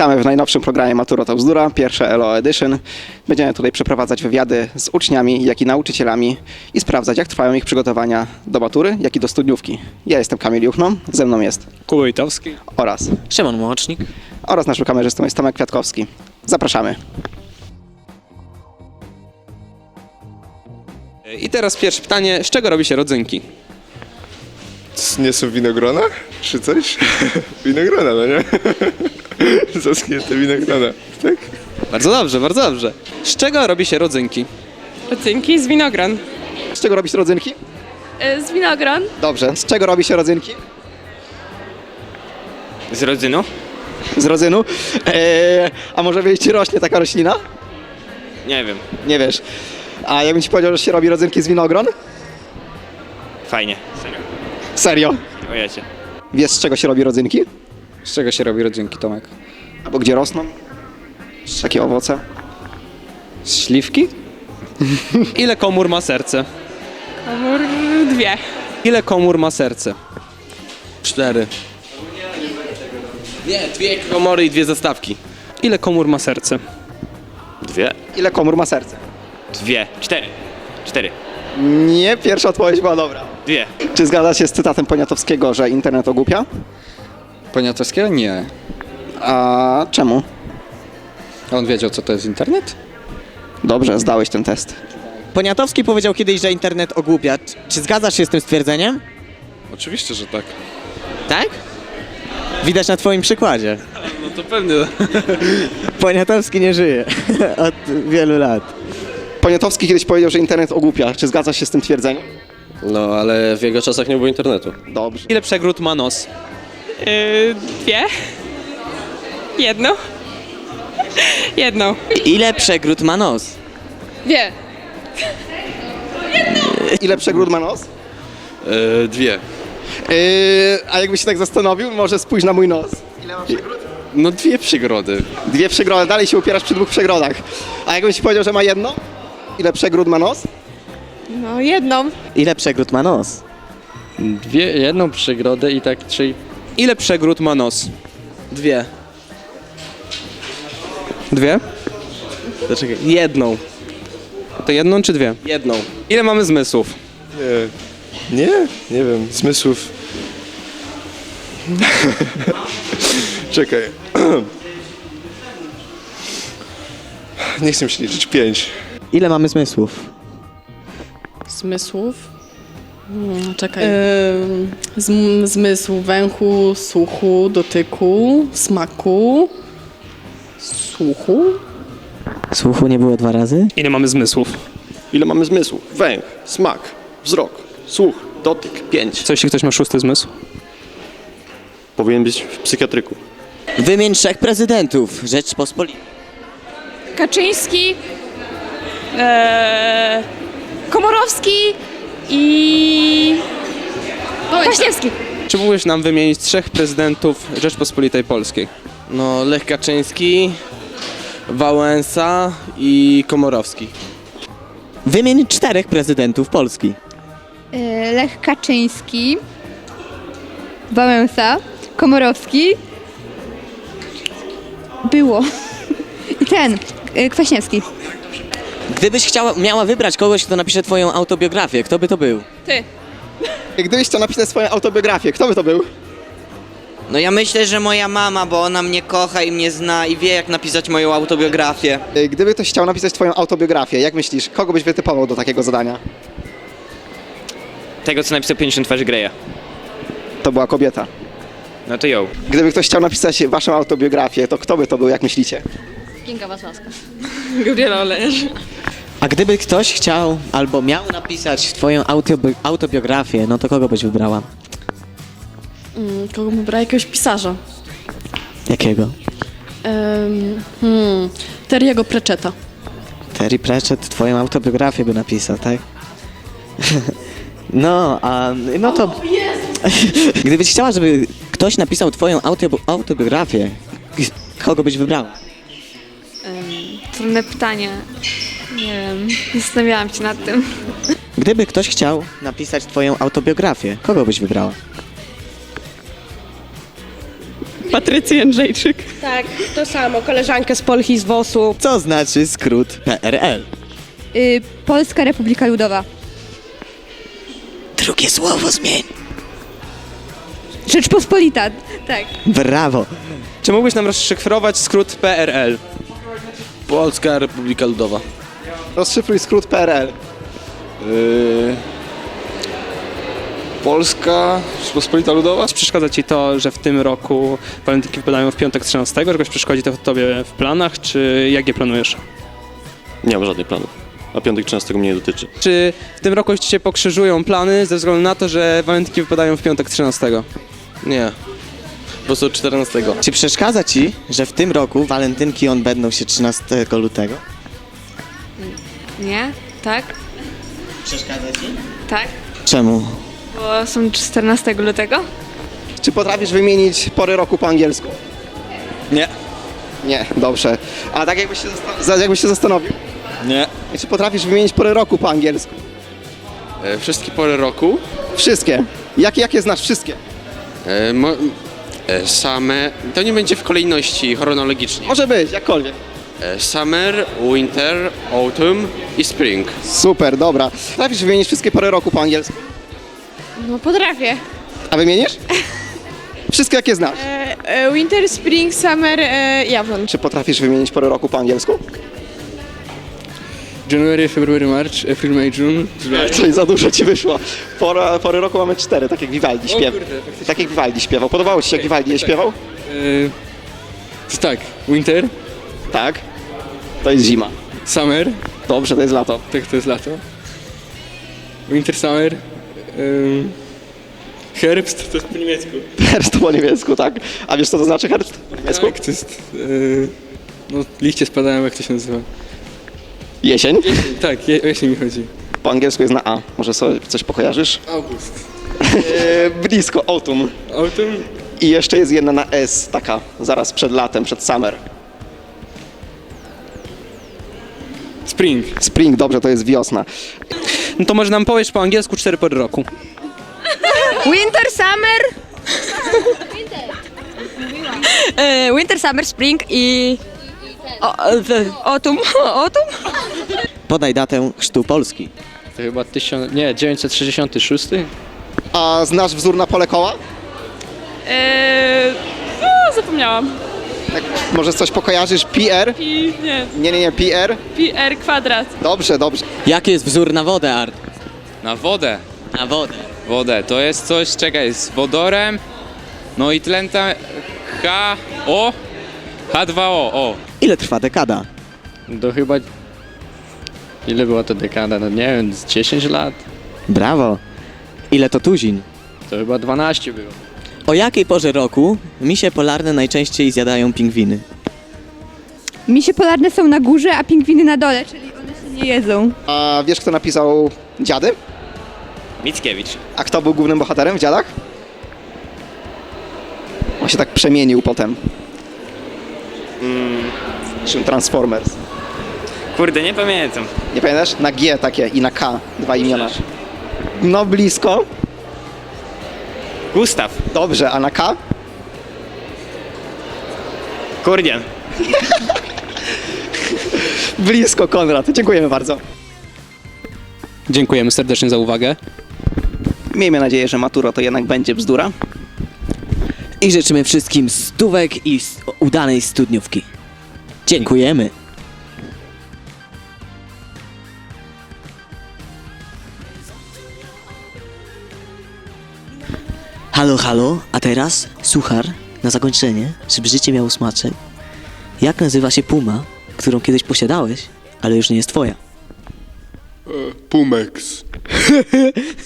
Witamy w najnowszym programie Matura to Bzdura, pierwsze ELO Edition. Będziemy tutaj przeprowadzać wywiady z uczniami, jak i nauczycielami i sprawdzać, jak trwają ich przygotowania do matury, jak i do studniówki. Ja jestem Kamil Juchno, ze mną jest Kuba Witowski. oraz Szymon Młocznik. oraz naszym kamerzystą jest Tomek Kwiatkowski. Zapraszamy. I teraz pierwsze pytanie, z czego robi się rodzynki? Nie są winogrona? Czy coś? winogrona, no nie? Zaschnięte winogrona, tak? Bardzo dobrze, bardzo dobrze. Z czego robi się rodzynki? Rodzynki z winogron. Z czego robi się rodzynki? Y, Z winogron. Dobrze. Z czego robi się rodzynki? Z rodzynu? Z rodzynu. Eee, a może wiedzieć, czy rośnie taka roślina? Nie wiem, Nie wiesz. A jakbym ci powiedział, że się robi rodzynki z winogron? fajnie. Serio. Serio. Ojecie. Wiesz, z czego się robi rodzynki? Z czego się robi rodzynki, Tomek? Albo gdzie rosną? Z jakie owoce? Z śliwki? Ile komór ma serce? Komór dwie. Ile komór ma serce? Cztery. Nie, dwie komory i dwie zastawki. Ile komór ma serce? Dwie? Ile komór ma serce? Dwie. Cztery. Cztery. Nie, pierwsza odpowiedź była dobra. Dwie. Czy zgadza się z cytatem Poniatowskiego, że internet ogłupia? Poniatowskiego? Nie. A czemu? A on wiedział, co to jest internet? Dobrze, zdałeś ten test. Poniatowski powiedział kiedyś, że internet ogłupia. Czy zgadzasz się z tym stwierdzeniem? Oczywiście, że tak. Tak? Widać na twoim przykładzie. No to pewnie. Poniatowski nie żyje od wielu lat. Poniatowski kiedyś powiedział, że internet ogłupia. Czy zgadza się z tym twierdzeniem? No, ale w jego czasach nie było internetu. Dobrze. Ile przegród ma nos? Y, dwie. Jedno. Jedną. Ile przegród ma nos? Dwie. Ile przegród ma nos? E, dwie. Yy, a jakbyś się tak zastanowił, może spójrz na mój nos. No dwie przygrody. Dwie przegrody, dalej się upierasz przy dwóch przegrodach. A jakbym ci powiedział, że ma jedno? Ile przegród ma nos? No jedną. Ile przegród ma nos? Dwie, jedną przygrodę i tak trzy... Ile przegród ma nos? Dwie. Dwie? Dlaczego? Jedną. To jedną czy dwie? Jedną. Ile mamy zmysłów? Nie. Nie? Nie wiem. Zmysłów. Czekaj. Nie chcę się liczyć. Pięć. Ile mamy zmysłów? Zmysłów? Hmm, czekaj. zm- zmysł węchu, słuchu, dotyku, smaku, słuchu. Słuchu nie było dwa razy? Ile mamy zmysłów? Ile mamy zmysłów? Węch, smak, wzrok, słuch, dotyk. Pięć. Co jeśli ktoś ma szósty zmysł? Powinien być w psychiatryku. Wymień trzech prezydentów Rzeczpospolitej. Kaczyński. E, Komorowski i... Kwaśniewski. Czy mógłbyś nam wymienić trzech prezydentów Rzeczpospolitej Polskiej? No, Lech Kaczyński, Wałęsa i Komorowski. Wymień czterech prezydentów Polski. E, Lech Kaczyński, Wałęsa, Komorowski. Było. I ten, e, Kwaśniewski. Gdybyś chciała, miała wybrać kogoś, kto napisze twoją autobiografię, kto by to był? Ty. Gdybyś chciał napisać swoją autobiografię, kto by to był? No ja myślę, że moja mama, bo ona mnie kocha i mnie zna i wie jak napisać moją autobiografię. Gdyby ktoś chciał napisać twoją autobiografię, jak myślisz, kogo byś wytypował do takiego zadania? Tego, co napisał 50 twarzy Greya. To była kobieta. No to ją. Gdyby ktoś chciał napisać waszą autobiografię, to kto by to był, jak myślicie? Gabriela Olejesz. A gdyby ktoś chciał albo miał napisać twoją autobi- autobiografię, no to kogo byś wybrała? Mm, kogo bym wybrała? Jakiegoś pisarza. Jakiego? Um, hmm, Teriego Preczeta. Terry Pratchett twoją autobiografię by napisał, tak? No, a no to... Gdybyś chciała, żeby ktoś napisał twoją autobi- autobiografię, kogo byś wybrała? Trudne pytanie. Nie wiem. Zastanawiałam się nad tym. Gdyby ktoś chciał napisać twoją autobiografię, kogo byś wybrała? Patryk Patrycji Jędrzejczyk. Tak, to samo, koleżankę z Polchi z WOS-u. Co znaczy skrót PRL? Y, Polska Republika Ludowa. Drugie słowo zmień. Rzeczpospolita. Tak. Brawo. Czy mógłbyś nam rozszyfrować skrót PRL? Polska Republika Ludowa. Rozszyfruj skrót PRL. Yy... Polska Rzeczpospolita Ludowa? Czy przeszkadza ci to, że w tym roku walentynki wypadają w piątek 13? Czy jakoś przeszkodzi to tobie w planach, czy jak je planujesz? Nie mam żadnych planów. A piątek 13 mnie nie dotyczy. Czy w tym roku ci się pokrzyżują plany ze względu na to, że walentynki wypadają w piątek 13? Nie. Po prostu 14. Czy przeszkadza ci, że w tym roku walentynki on będą się 13 lutego? Nie? Tak? Przeszkadza ci? Tak? Czemu? Bo są 14 lutego? Czy potrafisz wymienić pory roku po angielsku? Nie. Nie, dobrze. A tak jakbyś się, zasta- jakbyś się zastanowił? Nie. I Czy potrafisz wymienić pory roku po angielsku? E, wszystkie pory roku. Wszystkie. Jakie, jakie znasz wszystkie? E, mo, e, same. To nie będzie w kolejności chronologicznie. Może być, jakkolwiek. E, summer, winter, autumn i spring. Super, dobra. Potrafisz wymienić wszystkie pory roku po angielsku? No potrafię. A wymienisz? Wszystkie jakie znasz. winter, spring, summer, jawon. Czy potrafisz wymienić pory roku po angielsku? January, February, March, April, May, June, July. Coś za dużo ci wyszło. Pora, pory roku mamy cztery, tak jak Vivaldi śpiewał. Tak jak Vivaldi śpiewał. Podobało ci się jak Vivaldi je śpiewał? tak, winter, Tak. To jest zima. summer, Dobrze, to jest lato. tak to jest lato. Winter, summer, ym, herbst, to jest po niemiecku. Herbst to po niemiecku, tak? A wiesz co to znaczy herbst po niemiecku? Tak, to jest, yy, no liście spadają, jak to się nazywa. Jesień. Tak, je, jeśli mi chodzi. Po angielsku jest na A. Może sobie coś pokojarzysz? August. Eee, blisko, autumn. Autumn, I jeszcze jest jedna na S, taka zaraz przed latem, przed summer. Spring. Spring, dobrze, to jest wiosna. No to może nam powiesz po angielsku cztery pory roku. Winter, summer. E, winter, summer, spring i... O, e, autumn. autumn? Podaj datę chrztu Polski. To chyba 1000, nie, 966? A znasz wzór na pole koła? Eee, no, zapomniałam. Tak, może coś pokojarzysz? PR? I nie, Nie, nie, nie, PR? PR kwadrat. Dobrze, dobrze. Jaki jest wzór na wodę, Art? Na wodę. Na wodę. Wodę. To jest coś, czekaj, z wodorem. No i tlen ta... H... O... H2O, o. Ile trwa dekada? To chyba... Ile była to dekada? No nie wiem, z 10 lat? Brawo. Ile to tuzin? To chyba 12 było. O jakiej porze roku misie polarne najczęściej zjadają pingwiny? Misie polarne są na górze, a pingwiny na dole, czyli one się nie jedzą. A wiesz, kto napisał Dziady? Mickiewicz. A kto był głównym bohaterem w Dziadach? On się tak przemienił potem. Mm. Czym Transformers. Kurde, nie pamiętam. Nie pamiętasz? Na G takie i na K. Dwa imiona. No blisko. Gustaw. Dobrze, a na K? Kurdian. Blisko, Konrad. Dziękujemy bardzo. Dziękujemy serdecznie za uwagę. Miejmy nadzieję, że matura to jednak będzie bzdura. I życzymy wszystkim stówek i udanej studniówki. Dziękujemy. Halo, halo, a teraz suchar na zakończenie, żeby życie miało smaczek. Jak nazywa się puma, którą kiedyś posiadałeś, ale już nie jest twoja? Pumex.